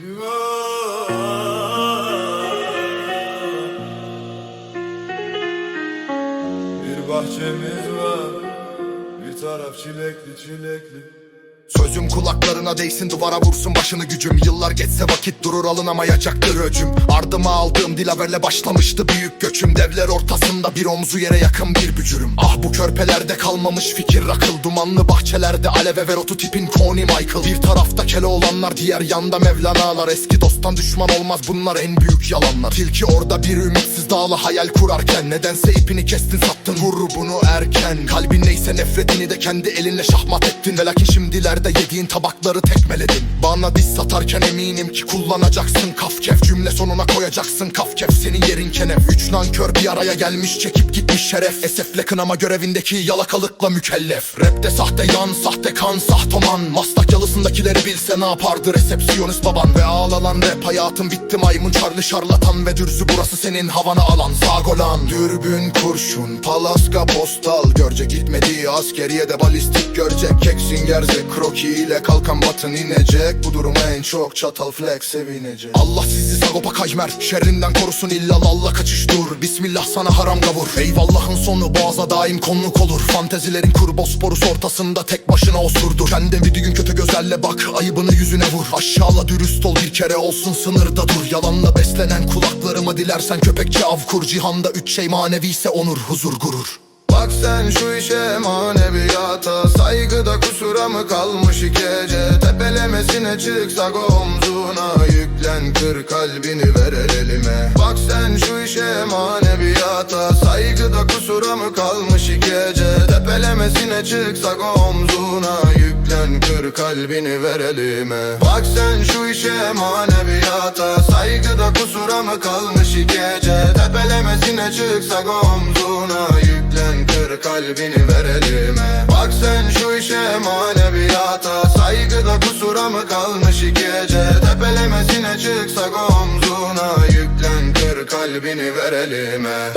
Bir bahçemiz var Bir taraf çilekli çilekli. Sözüm kulaklarına değsin duvara vursun başını gücüm. Yıllar geçse vakit durur alınamayacaktır öcüm. Ardıma aldığım dilaverle başlamıştı büyük göçüm. Devler ortasında bir omzu yere yakın bir bücürüm. Ah bu körpelerde kalmamış fikir rakıl Dumanlı bahçelerde aleve ver otu tipin Coney Michael. Bir tarafta kele olanlar diğer yanda Mevlana'lar. Eski dosttan düşman olmaz bunlar en büyük yalanlar. Tilki orada bir ümitsiz dağla hayal kurarken Nedense ipini kestin sattın. Vur bunu erken. Kalbin neyse nefretini de kendi elinle şahmat ettin. Ve lakin şimdilerde yediğin tabakları tekmeledin. Bana diz satarken eminim ki kullanacaksın. Kaf kef Cümle sonuna koyacaksın. Kaf kef senin yerin kenef Üç nankör bir araya gelmiş çekip gitmiş şeref. Esefle kınama görevindeki yalakalıkla mükellef. Rapte sahte yan sahte kan sahtoman Maslak yalısındakileri bilse ne yapardı resepsiyonist baban? Ve ağlanan rap hayatım bitti maymun çarlı şarlatan Ve dürzü burası senin havana alan Zagolan. Dürbün kurşun palaska postal. Görecek gitmediği askeriye de balistik görecek. Keksin gerzek kroki ile kalkan batın inecek. Bu duruma en çok çatal flex sevinecek. Allah sizi sagopa kaymer Şerrinden korusun illallah kaçış dur. Bismillah sana haram gavur. Eyvallahın sonu boğaza daim konluk olur. Fantezilerin kur bosporus ortasında tek başına osurdur. Kendin bir gün kötü gözlerle bak ayıbını yüzüne vur. Aşağıla dürüst ol bir kere olsun sınırda dur Yalanla beslenen kulaklarıma dilersen köpekçe av kur Cihanda üç şey maneviyse onur huzur gurur. Bak sen şu işe maneviyata Saygıda kusura mı kalmış gece? Tepelemesine çıksak omzuna Yüklen kır kalbini ver el elime. Bak sen şu işe maneviyata Saygıda kusura mı kalmış gece Tepelemesine çıksak omzuna Yüklen kır kalbini ver elime. Bak sen şu işe maneviyata Saygıda kusura mı kalmış gece? Tepelemesine çıksak omzuna Yüklen kır kalbini ver elime. Bak sen şu işe maneviyata Saygıda kusura mı kalmış gece? Tepelemesine çıksak omzuna Yüklen kır kalbini ver elime